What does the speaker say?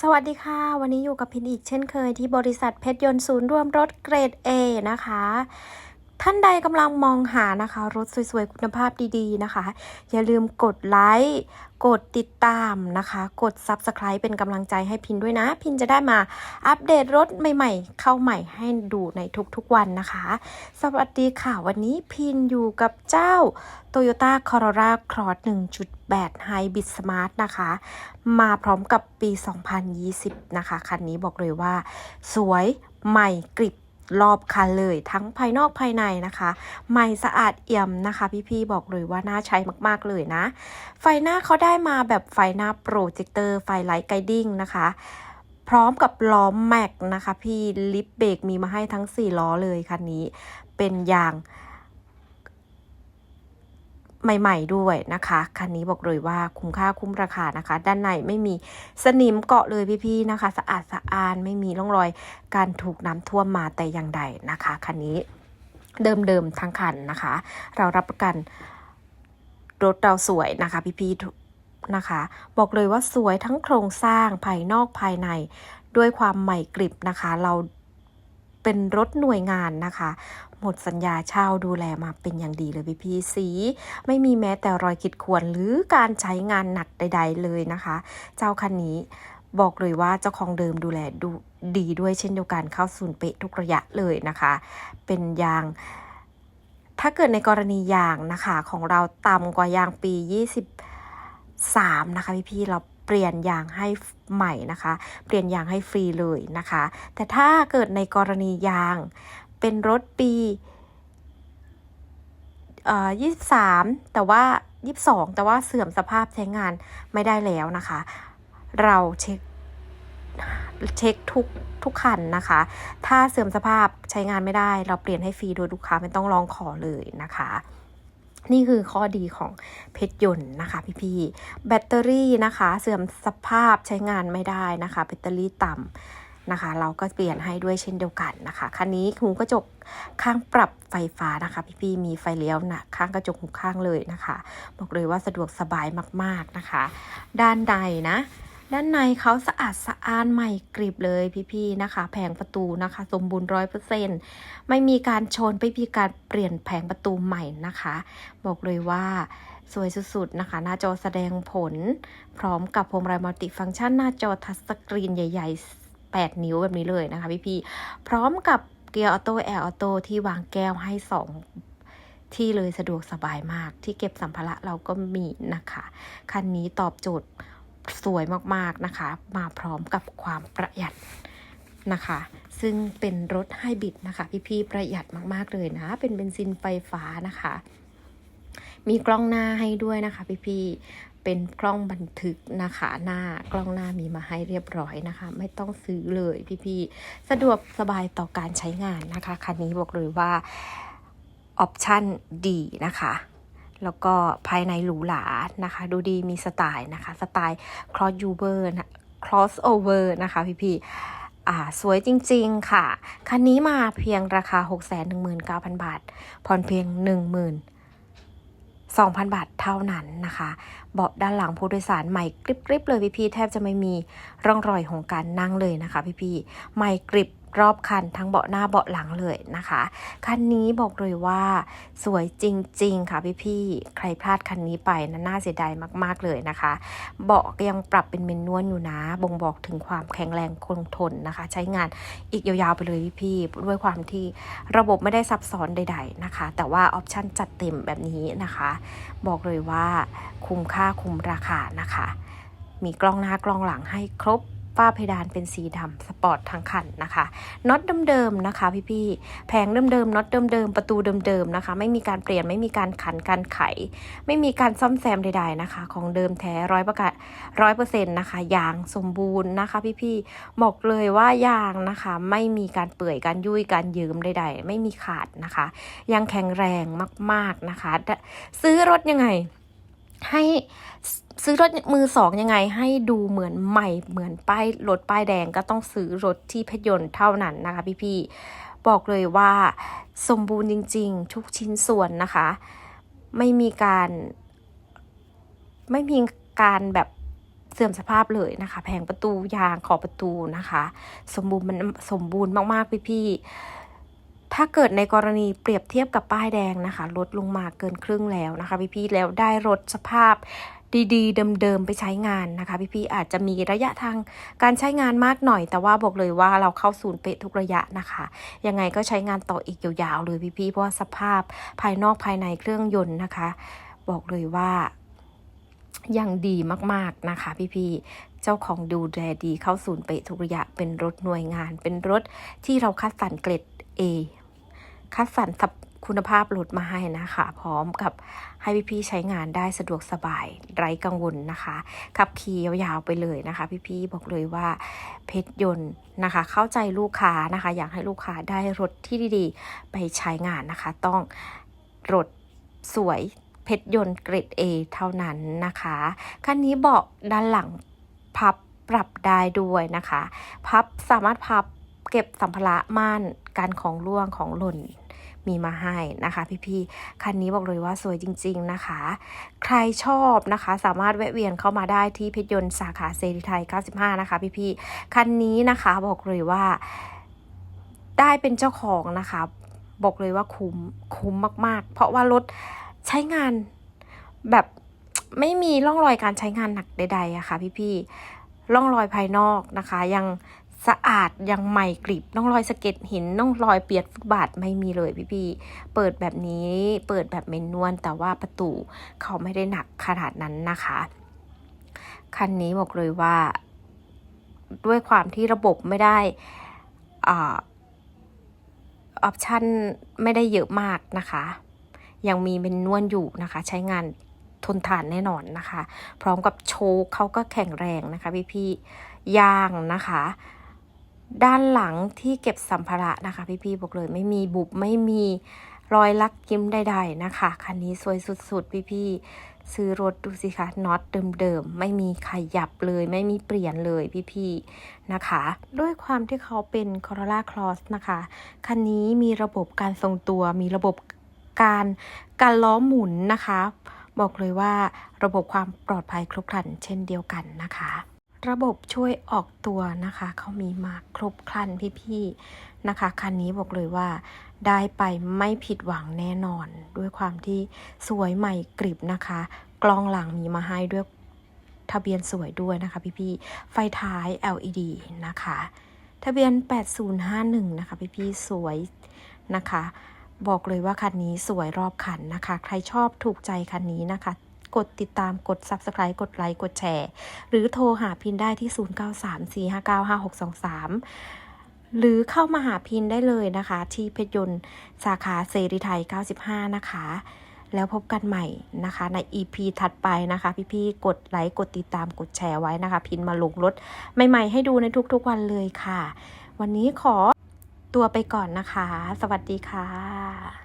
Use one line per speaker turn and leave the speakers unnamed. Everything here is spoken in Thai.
สวัสดีค่ะ วันนี้อยู่กับพินอีกเช่นเคยที่บริษัทเพชรยนต์ศูนย์รวมรถเกรด A นะคะ ท่านใดกำลังมองหานะคะ รถสวยๆ คุณภาพดีๆนะคะ อย่าลืมกดไลค์กดติดตามนะคะ กด Subscribe เป็นกำลังใจให้พินด้วยนะ พินจะได้มาอัปเดตรถใหม่ๆ เข้าใหม่ให้ดูในทุกๆวันนะคะ สวัสดีค่ะ วันนี้พินอยู่กับเจ้า Toyota Corolla Cross 1.8 Hybrid Smart นะคะ มาพร้อมกับปี 2020 นะคะ คันนี้บอกเลยว่า สวยใหม่กริบ รอบคันเลยทั้งภายนอกภายในนะคะไม่สะอาดเอี่ยมนะคะ พี่ๆบอกเลยว่าน่าใช้มากๆเลยนะ ไฟหน้าเขาได้มาแบบไฟหน้าโปรเจคเตอร์ไฟไลท์ไกดิ้งนะคะ พร้อมกับล้อแม็กนะคะ พี่ลิฟเบรกมีมาให้ทั้ง 4 ล้อเลยคันนี้ เป็นยาง ใหม่ๆด้วยนะคะ คันนี้บอกเลยว่าคุ้มค่าคุ้มราคานะคะ ด้านในไม่มีสนิมเกาะเลยพี่ๆนะคะ สะอาดสะอานไม่มีร่องรอยการถูกน้ำท่วมมาแต่อย่างใดนะคะ คันนี้เดิมๆทั้งคันนะคะ เรารับประกันรถเราสวยนะคะ พี่ๆทุกนะคะ บอกเลยว่าสวยทั้งโครงสร้างภายนอกภายในด้วยความใหม่กริบนะคะ เรา เป็นรถหน่วยงานนะคะ หมดสัญญาเช่าดูแลมาเป็นอย่างดีเลยพี่พีสี ไม่มีแม้แต่รอยขีดข่วนหรือการใช้งานหนักใด ๆ เลยนะคะ เจ้าคันนี้บอกเลยว่าเจ้าของเดิมดูแลดูดีด้วยเช่นเดียวกันเข้าศูนย์เปะทุกระยะเลยนะคะ เป็นยาง ถ้าเกิดในกรณียางนะคะ ของเราต่ำกว่ายางปี23นะคะพี่ๆเรา เปลี่ยนยางให้ใหม่นะคะ เปลี่ยนยางให้ฟรีเลยนะคะ แต่ถ้าเกิดในกรณียางเป็นรถปีเอ่อ23แต่ว่า22แต่ว่าเสื่อมสภาพใช้งานไม่ได้แล้วนะคะ เราเช็คเช็คทุกทุกคันนะคะ ถ้าเสื่อมสภาพใช้งานไม่ได้ เราเปลี่ยนให้ฟรีโดยลูกค้าไม่ต้องร้องขอเลยนะคะ นี่คือข้อดีของเพชรยนต์นะคะพี่ๆแบตเตอรี่นะคะเสื่อมสภาพใช้งานไม่ได้นะคะ แบตเตอรี่ต่ำนะคะ เราก็เปลี่ยนให้ด้วยเช่นเดียวกันนะคะคันนี้หูกระจกข้างปรับไฟฟ้านะคะ พี่ๆมีไฟเลี้ยวนะข้างกระจกหูข้างเลยนะคะ บอกเลยว่าสะดวกสบายมากๆนะคะ ด้านในนะ ด้านในเขาสะอาดสะอ้านใหม่กริบเลยพี่ๆนะคะ แผงประตูนะคะ สมบูรณ์ร้อยเปอร์เซ็นต์ไม่มีการชนไม่มีการเปลี่ยนแผงประตูใหม่นะคะ บอกเลยว่าสวยสุดๆนะคะ หน้าจอแสดงผล พร้อมกับพวงมาลัยมัลติฟังก์ชันหน้าจอทัชสกรีนใหญ่ ๆ 8 นิ้วแบบนี้เลยนะคะพี่ๆพร้อมกับเกียร์ออโต้แอร์ออโต้ที่วางแก้วให้ 2ที่เลยสะดวกสบายมากที่เก็บสัมภาระเราก็มีนะคะ คันนี้ตอบโจทย์ สวยมากๆนะคะ มาพร้อมกับความประหยัดนะคะ ซึ่งเป็นรถไฮบริดนะคะ พี่ๆประหยัดมากๆเลยนะ เป็นเบนซินไฟฟ้านะคะ มีกล้องหน้าให้ด้วยนะคะ พี่ๆเป็นกล้องบันทึกนะคะหน้ากล้องหน้ามีมาให้เรียบร้อยนะคะ ไม่ต้องซื้อเลยพี่ๆสะดวกสบายต่อการใช้งานนะคะคันนี้บอกเลยว่าออปชั่นดีนะคะ แล้วก็ภายในหรูหรานะคะ ดูดีมีสไตล์นะคะ สไตล์ cross over นะ cross over นะคะพี่ๆอ่าสวยจริงๆค่ะ คันนี้มาเพียงราคา 619,000 บาท ผ่อนเพียง 10,000 2,000 บาทเท่านั้นนะคะ เบาะด้านหลังผู้โดยสารใหม่กริบๆเลยพี่ๆแทบจะไม่มีร่องรอยของการนั่งเลยนะคะ พี่ๆใหม่กริบ รอบคันทั้งเบาะหน้าเบาะหลังเลยนะคะ คันนี้บอกเลยว่าสวยจริง ๆ ค่ะพี่ๆ ใครพลาดคันนี้ไปนะน่าเสียดายมากๆเลยนะคะ เบาะยังปรับเป็นเมนนวลอยู่นะ บ่งบอกถึงความแข็งแรงคงทนนะคะ ใช้งานอีกยาวๆไปเลยพี่ๆ ด้วยความที่ระบบไม่ได้ซับซ้อนใด ๆนะคะ แต่ว่าออปชั่นจัดเต็มแบบนี้นะคะ บอกเลยว่าคุ้มค่าคุ้มราคานะคะ มีกล้องหน้ากล้องหลังให้ครบ ฝ้าเพดานเป็นสีดำสปอร์ตทั้งคันนะคะน็อตเดิมๆนะคะ พี่ๆแผงเดิมๆน็อตเดิมๆประตูเดิมๆนะคะ ไม่มีการเปลี่ยนไม่มีการขันการไข ไม่มีการซ่อมแซมใด ๆนะคะ ของเดิมแท้ร้อยประกาศร้อยเปอร์เซ็นต์นะคะยางสมบูรณ์นะคะ พี่ๆบอกเลยว่ายางนะคะ ไม่มีการเปื่อยการยุ่ยการยืมใด ๆ ไม่มีขาดนะคะ ยังแข็งแรงมาก ๆนะคะ ซื้อรถยังไง ให้ซื้อรถมือสองยังไงให้ดูเหมือนใหม่เหมือนป้ายรถป้ายแดงก็ต้องซื้อรถที่เพชรยนต์เท่านั้นนะคะพี่ๆบอกเลยว่าสมบูรณ์จริง ๆ ทุกชิ้นส่วนนะคะ ไม่มีการ ไม่มีการแบบเสื่อมสภาพเลยนะคะ แผงประตูยางขอบประตูนะคะ สมบูรณ์มันสมบูรณ์มากๆพี่ๆ ถ้าเกิดในกรณีเปรียบเทียบกับป้ายแดงนะคะ ลดลงมาเกินครึ่งแล้วนะคะพี่ๆแล้วได้รถสภาพดีๆ เดิมๆ ไปใช้งานนะคะพี่ๆอาจจะมีระยะทางการใช้งานมากหน่อย แต่ว่าบอกเลยว่าเราเข้าศูนย์เป๊ะทุกระยะนะคะ ยังไงก็ใช้งานต่ออีกยาวๆเลยพี่ๆเพราะาสภาพภายนอกภายในเครื่องยนต์นะคะ บอกเลยว่ายังดีมากๆนะคะ พี่ๆเจ้าของดูแลดีเข้าศูนย์เป๊ะทุกระยะเป็นรถหน่วยงาน เป็นรถที่เราคัดสรรเกรด A คัดสรรสับคุณภาพรถมาให้นะคะ พร้อมกับให้พี่ๆใช้งานได้สะดวกสบายไร้กังวลนะคะขับขี่ยาวๆไปเลยนะคะ พี่ๆบอกเลยว่าเพชรยนต์นะคะ เข้าใจลูกค้านะคะ อยากให้ลูกค้าได้รถที่ดีๆ ไปใช้งานนะคะ ต้องรถสวยเพชรยนต์เกรด A เท่านั้นนะคะคันนี้เบาะด้านหลังพับปรับได้ด้วยนะคะ พับสามารถพับเก็บสัมภาระม่านการของร่วงของหล่น มีมาให้นะคะ พี่ๆ คันนี้บอกเลยว่าสวยจริง ๆนะคะ ใครชอบนะคะ สามารถแวะเวียนเข้ามาได้ที่เพชรยนต์สาขาเซรีไทย 95 นะคะ พี่ๆ คันนี้นะคะบอกเลยว่าได้เป็นเจ้าของนะคะ บอกเลยว่าคุ้มคุ้มมาก ๆ เพราะว่ารถใช้งานแบบไม่มีร่องรอยการใช้งานหนักใดๆอะค่ะพี่ๆร่องรอยภายนอกนะคะ ยัง สะอาดยังใหม่กริบร่องรอยสะเก็ดหินร่องรอยเปียกฟุตบาทไม่มีเลยพี่ๆเปิดแบบนี้เปิดแบบเมนนวลแต่ว่าประตูเขาไม่ได้หนักขนาดนั้นนะคะ คันนี้บอกเลยว่า ด้วยความที่ระบบไม่ได้อ่าออปชันไม่ได้เยอะมากนะคะ ยังมีเป็นนวลอยู่นะคะ ใช้งานทนทานแน่นอนนะคะ พร้อมกับโชคเขาก็แข็งแรงนะคะพี่พี่ยางนะคะ ด้านหลังที่เก็บสัมภาระนะคะพี่พี่ๆบอกเลยไม่มีบุบไม่มีรอยลักยิ้มใดๆนะคะคันนี้สวยสุดๆ พี่พี่ๆซื้อรถดูสิคะน็อตเดิมๆ ไม่มีขยับเลย ไม่มีเปลี่ยนเลยพี่พี่ๆนะคะ ด้วยความที่เขาเป็น Corolla Cross นะคะ คันนี้มีระบบการทรงตัว มีระบบการการล้อหมุนนะคะ บอกเลยว่าระบบความปลอดภัยครบครันเช่นเดียวกันนะคะ ระบบช่วยออกตัวนะคะ เขามีมาครบครันพี่ๆนะคะ คันนี้บอกเลยว่าได้ไปไม่ผิดหวังแน่นอน ด้วยความที่สวยใหม่กริบนะคะ กล้องหลังมีมาให้ด้วยทะเบียนสวยด้วยนะคะพี่ๆไฟท้าย LED นะคะ ทะเบียน 8051 นะคะพี่ๆสวยนะคะ บอกเลยว่าคันนี้สวยรอบคันนะคะ ใครชอบถูกใจคันนี้นะคะ กดติดตามกด Subscribe กดไลค์กดแชร์ หรือโทรหาพินได้ที่ 0934595623 หรือเข้ามาหาพินได้เลยนะคะ ที่เพชรยนต์สาขาเสรีไทย 95 นะคะ แล้วพบกันใหม่นะคะ ใน EP ถัดไปนะคะ พี่ๆกดไลค์กดติดตามกดแชร์ไว้นะคะ พินมาลงรถใหม่ๆให้ดูในทุกๆวันเลยค่ะ วันนี้ขอตัวไปก่อนนะคะ สวัสดีค่ะ